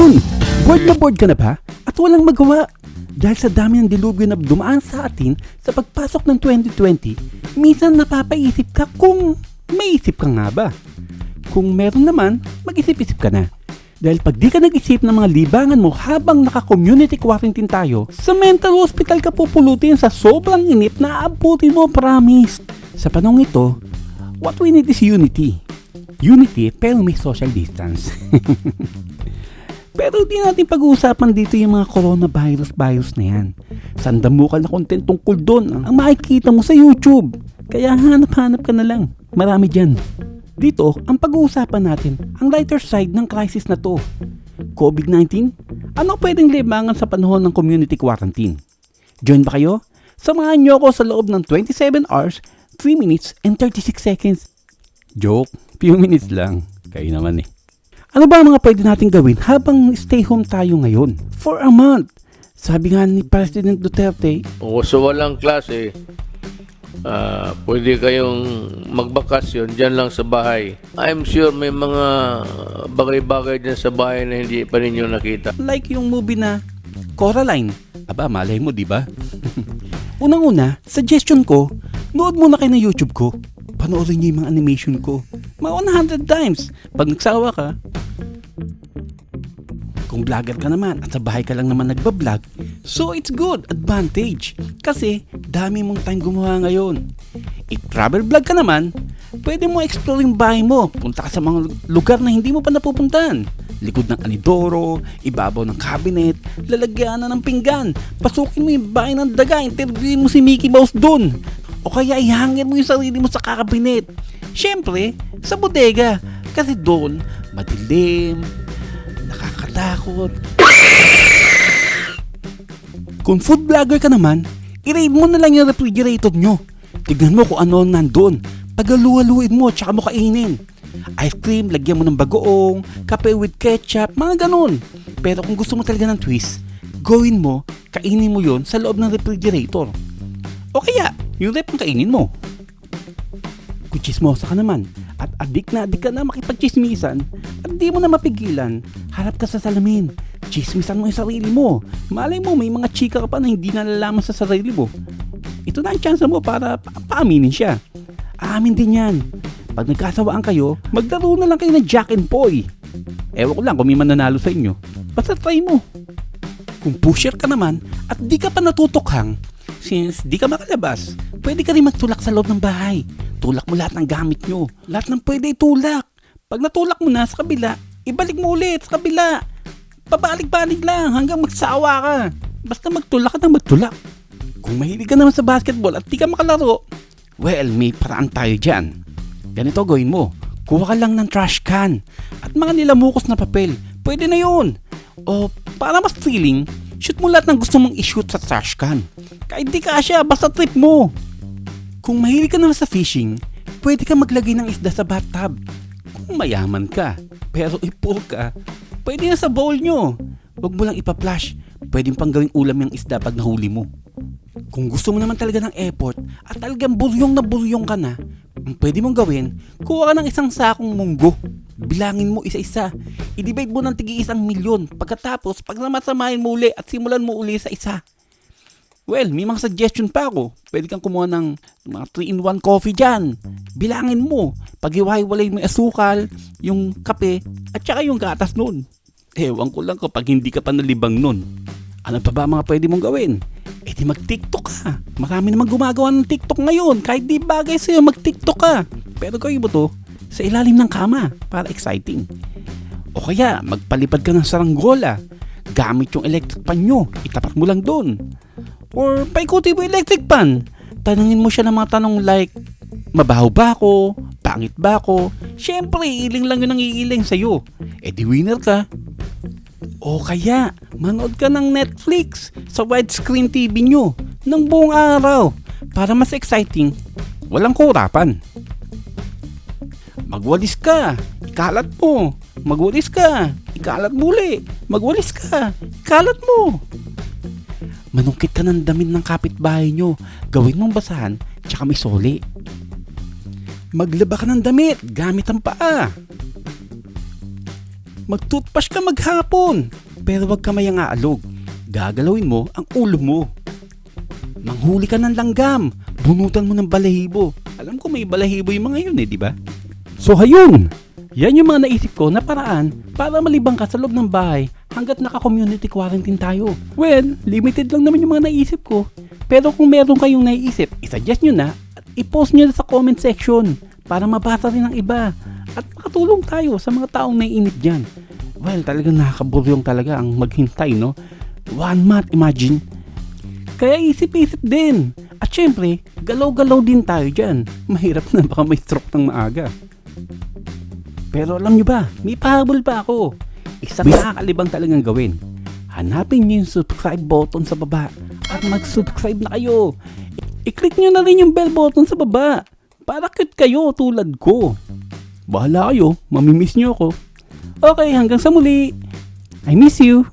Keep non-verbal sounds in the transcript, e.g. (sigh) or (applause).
Yun! Bored na bored ka na ba? At walang magawa? Dahil sa dami ng dilubyo na dumaan sa atin sa pagpasok ng 2020, minsan napapaisip ka kung may isip ka nga ba? Kung meron naman, mag-isip-isip ka na. Dahil pag di ka nag-isip ng mga libangan mo habang naka-community quarantine tayo, sa mental hospital ka pupulutin sa sobrang inip na aabutin mo, promise. Sa panong ito, what we need is unity. Unity pero may social distance. (laughs) Pero di natin pag-uusapan dito yung mga coronavirus-virus na yan. Sandamukal na content tungkol doon ang makikita mo sa YouTube. Kaya hanap-hanap ka na lang. Marami dyan. Dito, ang pag-uusapan natin, ang lighter side ng crisis na to. COVID-19? Ano pwedeng libangan sa panahon ng community quarantine? Join ba kayo? Samahan niyo ako sa loob ng 27 hours, 3 minutes, and 36 seconds. Joke, few minutes lang. Kayo naman eh. Ano ba ang mga pwede nating gawin habang stay home tayo ngayon? For a month. Sabi nga ni President Duterte, O sa walang klase, ah, pwede kayong magbakasyon dyan lang sa bahay. I'm sure may mga bagay-bagay dyan sa bahay na hindi pa ninyo nakita. like yung movie na Coraline. Aba, malay mo, di ba? (laughs) Unang-una, suggestion ko, nood muna kayo ng YouTube ko. Panoorin niyo yung mga animation ko. Mga 100 times. Pag nagsawa ka, kung vlogger ka naman at sa bahay ka lang naman nagbablog, so it's good, advantage. Kasi dami mong time gumawa ngayon. If travel vlog ka naman, pwede mo explore yung bahay mo. Punta ka sa mga lugar na hindi mo pa napupuntahan. Likod ng anidoro, ibabaw ng cabinet, lalagyan na ng pinggan. Pasukin mo yung bahay ng daga, interviewin mo si Mickey Mouse dun. O kaya ihangin mo yung sarili mo sa cabinet. Siyempre, sa bodega. Kasi doon, madilim, nakakatakot. Kung food vlogger ka naman, i-raid mo na lang yung refrigerator nyo. Tignan mo kung ano nandun. Pagaluhaluin mo, tsaka mo kainin. Ice cream, lagyan mo ng bagoong, kape with ketchup, mga ganun. Pero kung gusto mo talaga ng twist, gawin mo, kainin mo yon sa loob ng refrigerator. O kaya, yung rep ang kainin mo. Kung chismosa ka naman at adik na adik ka na makipagchismisan at di mo na mapigilan, harap ka sa salamin. Chismisan mo yung sarili mo. Malay mo, may mga chika ka pa na hindi nalalaman sa sarili mo. Ito na ang chance mo para pa- paaminin siya. Aamin din yan. Pag nagkasawaan kayo, maglaro na lang kayo ng Jack and Poy. Ewan ko lang kung may mananalo sa inyo. Basta try mo. Kung pusher ka naman at di ka pa natutukhang, since di ka makalabas, pwede ka rin magtulak sa loob ng bahay. Tulak mo lahat ng gamit nyo. Lahat ng pwede itulak. Pag natulak mo na sa kabila, ibalik mo ulit sa kabila. Pabalik-balik lang hanggang magsawa ka. Basta magtulak ka ng magtulak. Kung mahilig ka naman sa basketball at di ka makalaro, well, may paraan tayo dyan. Ganito gawin mo. Kuha ka lang ng trash can at mga nilamukos na papel. Pwede na yun. O para mas thrilling, shoot mo lahat ng gusto mong i-shoot sa trash can. Kahit di kasya, basta trip mo. Kung mahilig ka naman sa fishing, pwede ka maglagay ng isda sa bathtub. Kung mayaman ka, pero ipur ka, pwede na sa bowl nyo. Huwag mo lang ipa-flash. Pwedeng pang gawing ulam yung isda pag nahuli mo. Kung gusto mo naman talaga ng effort at talagang buryong na buryong ka na, ang pwede mong gawin, kuha ka ng isang sakong munggo. Bilangin mo isa-isa. I-divide mo ng tigi isang milyon. Pagkatapos, pag namasamahin mo uli at simulan mo uli sa isa. Well, may mga suggestion pa ako. Pwede kang kumuha ng mga 3-in-1 coffee dyan. Bilangin mo. Pag-iwahiwalay mo yung asukal, yung kape, at saka yung gatas nun. Ewan ko lang kapag hindi ka pa nalibang nun. Ano pa ba mga pwede mong gawin? Eh di mag-tiktok ka. Marami namang gumagawa ng tiktok ngayon. Kahit di bagay sa'yo, mag-tiktok ka. Pero gawin mo to sa ilalim ng kama para exciting. O kaya, magpalipad ka ng saranggola. Gamit yung electric pan nyo. Itapat mo lang doon. Or paikuti mo electric pan. Tanungin mo siya ng mga tanong like, mabaho ba ako? Pangit ba ako? Siyempre, iling lang yun ang iiling sa'yo. Eh di winner ka. O kaya, manood ka ng Netflix sa widescreen TV nyo ng buong araw para mas exciting. Walang kurapan. Magwalis ka, ikalat mo. Magwalis ka, ikalat muli. Magwalis ka, ikalat mo. Manungkit ka ng damit ng kapitbahay nyo. Gawin mong basahan, tsaka may soli. Maglaba ka ng damit gamit ang paa. Mag-toothbrush ka maghapon. Pero wag ka mayang aalog. Gagalawin mo ang ulo mo. Manghuli ka ng langgam. Bunutan mo ng balahibo. Alam ko may balahibo yung mga yun eh, di ba? So hayun! Yan yung mga naisip ko na paraan para malibang ka sa loob ng bahay hanggat naka-community quarantine tayo. Well, limited lang naman yung mga naisip ko. Pero kung meron kayong naiisip, isuggest nyo na at i-post nyo na sa comment section para mabasa rin ng iba at makatulong tayo sa mga taong naiinip dyan. Well, talagang nakakaburyong talaga ang maghintay, no? One month, imagine. Kaya isip-isip din. At syempre, galaw-galaw din tayo dyan. Mahirap na baka may stroke ng maaga. Pero alam nyo ba, may pahabol pa ako. Isang nakakalibang talagang gawin. Hanapin nyo yung subscribe button sa baba at mag-subscribe na kayo. I-click nyo na rin yung bell button sa baba para cute kayo tulad ko. Bahala kayo, mamimiss nyo ako. Okay, hanggang sa muli. I miss you.